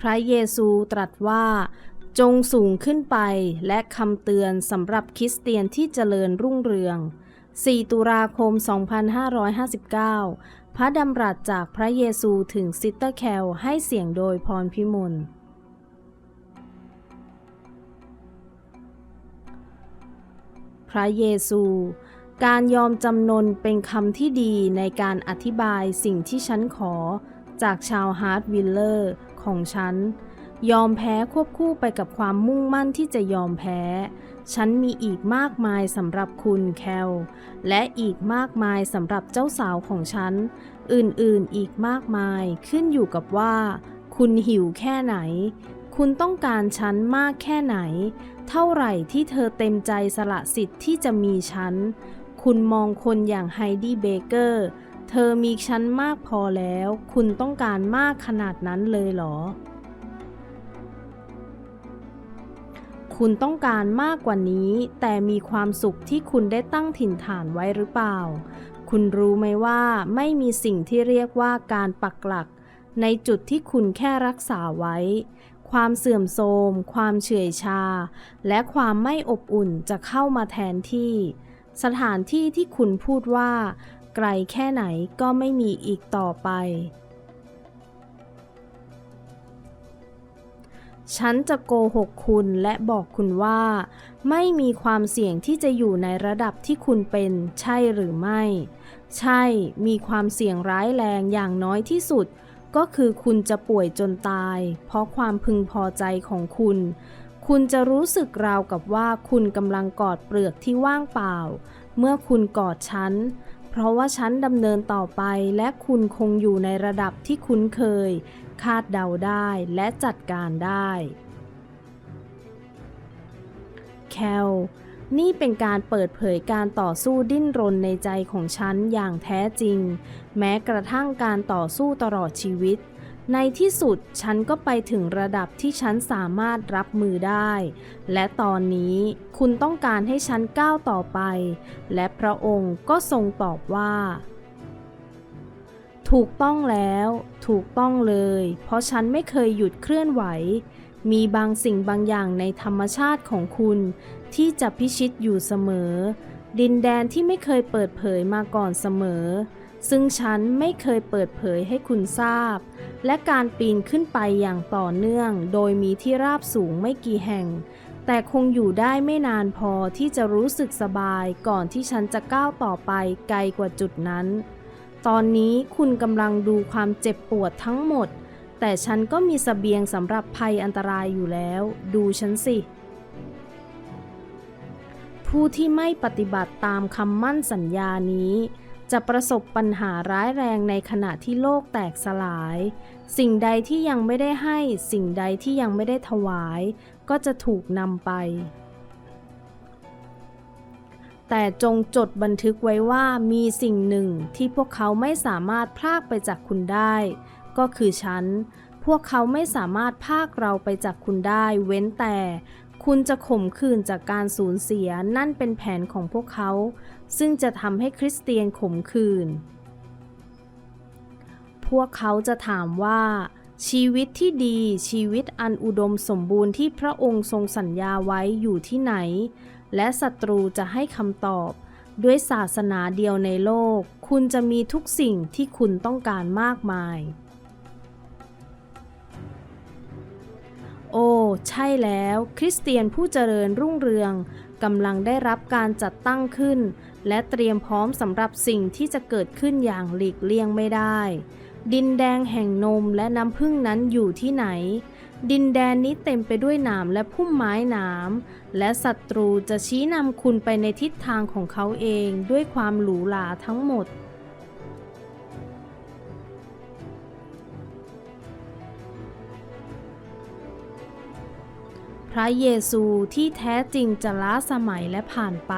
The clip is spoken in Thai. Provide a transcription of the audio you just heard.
พระเยซูตรัสว่า จงสูงขึ้นไปและคำเตือนสำหรับคริสเตียนที่เจริญรุ่งเรือง 4 ตุลาคม 2559 พระดำรัสจากพระเยซูถึงซิสเตอร์แคลให้เสียงโดยพรพิมลพระเยซู การยอมจำนนเป็นคำที่ดีในการอธิบายสิ่งที่ฉันขอจากชาวฮาร์ดวิลเลอร์ ของฉัน ยอมแพ้ควบคู่ไปกับความมุ่งมั่นที่จะยอมแพ้ ฉันมีอีกมากมายสำหรับคุณแคล และอีกมากมายสำหรับเจ้าสาวของฉัน อื่นๆอีกมากมายขึ้นอยู่กับว่า คุณหิวแค่ไหน คุณต้องการฉันมากแค่ไหน เท่าไหร่ที่เธอเต็มใจสละสิทธิ์ที่จะมีฉัน คุณมองคนอย่างไฮดี้เบเกอร์ เธอมีฉันมากพอแล้ว คุณต้องการมากขนาดนั้นเลยเหรอ คุณต้องการมากกว่านี้ แต่มีความสุขที่คุณได้ตั้งถิ่นฐานไว้หรือเปล่า คุณรู้ไหมว่าไม่มีสิ่งที่เรียกว่าการปักหลัก ในจุดที่คุณแค่รักษาไว้ ความเสื่อมโทรม ความเฉื่อยชา และความไม่อบอุ่นจะเข้ามาแทนที่ สถานที่ที่คุณพูดว่า ไกลแค่ไหนก็ไม่มีอีกต่อไป ฉันจะโกหกคุณและบอกคุณว่า ไม่มีความเสี่ยงที่จะอยู่ในระดับที่คุณเป็นใช่หรือไม่ ใช่ มีความเสี่ยงร้ายแรงอย่างน้อยที่สุด ก็คือคุณจะป่วยจนตาย เพราะความพึงพอใจของคุณ คุณจะรู้สึกราวกับว่าคุณกำลังกอดเปลือกที่ว่างเปล่าเมื่อคุณกอดฉัน ราะว่าฉันดำเนินต่อไปและคุณคงอยู่ในระดับที่คุ้นเคย คาดเดาได้และจัดการได้แคลนี่เป็นการเปิดเผยการต่อสู้ดิ้นรนในใจของฉันอย่างแท้จริง แม้กระทั่งการต่อสู้ตลอดชีวิต ในที่สุดฉันก็ไปถึงระดับที่ฉันสามารถรับมือได้ และตอนนี้คุณต้องการให้ฉันก้าวต่อไป และพระองค์ก็ทรงตอบว่า ถูกต้องแล้ว ถูกต้องเลย เพราะฉันไม่เคยหยุดเคลื่อนไหว มีบางสิ่งบางอย่างในธรรมชาติของคุณ ที่จะพิชิตอยู่เสมอ ดินแดนที่ไม่เคยเปิดเผยมาก่อนเสมอ ซึ่งฉันไม่เคยเปิดเผยให้คุณทราบ และการปีนขึ้นไปอย่างต่อเนื่องโดยมีที่ราบสูงไม่กี่แห่ง แต่คงอยู่ได้ไม่นานพอที่จะรู้สึกสบายก่อนที่ฉันจะก้าวต่อไปไกลกว่าจุดนั้น ตอนนี้คุณกำลังดูความเจ็บปวดทั้งหมด แต่ฉันก็มีสเสบียงสำหรับภัยอันตรายอยู่แล้ว ดูฉันสิ ผู้ที่ไม่ปฏิบัติตามคำมั่นสัญญานี้ จะประสบปัญหาร้ายแรงในขณะที่โลกแตกสลาย สิ่งใดที่ยังไม่ได้ให้ สิ่งใดที่ยังไม่ได้ถวาย ก็จะถูกนำไป แต่จงจดบันทึกไว้ว่ามีสิ่งหนึ่งที่พวกเขาไม่สามารถพรากไปจากคุณได้ ก็คือฉัน พวกเขาไม่สามารถพากเราไปจากคุณได้ เว้นแต่ คุณจะข่มขืนจากการสูญเสียนั่นเป็นแผนของพวกเขา ซึ่งจะทำให้คริสเตียนข่มขืน พวกเขาจะถามว่า ชีวิตที่ดีชีวิตอันอุดมสมบูรณ์ที่พระองค์ทรงสัญญาไว้อยู่ที่ไหน และศัตรูจะให้คำตอบ ด้วยศาสนาเดียวในโลก คุณจะมีทุกสิ่งที่คุณต้องการมากมาย ใช่แล้ว คริสเตียนผู้เจริญรุ่งเรืองกำลังได้รับการจัดตั้งขึ้น และเตรียมพร้อมสำหรับสิ่งที่จะเกิดขึ้นอย่างหลีกเลี่ยงไม่ได้ ดินแดงแห่งนมและน้ำผึ้งนั้นอยู่ที่ไหน ดินแดนนี้เต็มไปด้วยหนามและพุ่มไม้หนามและศัตรูจะชี้นำคุณไปในทิศทางของเขาเองด้วยความหรูหราทั้งหมด ระเยซูที่แท้จริงจะล้าสมัยและผ่านไป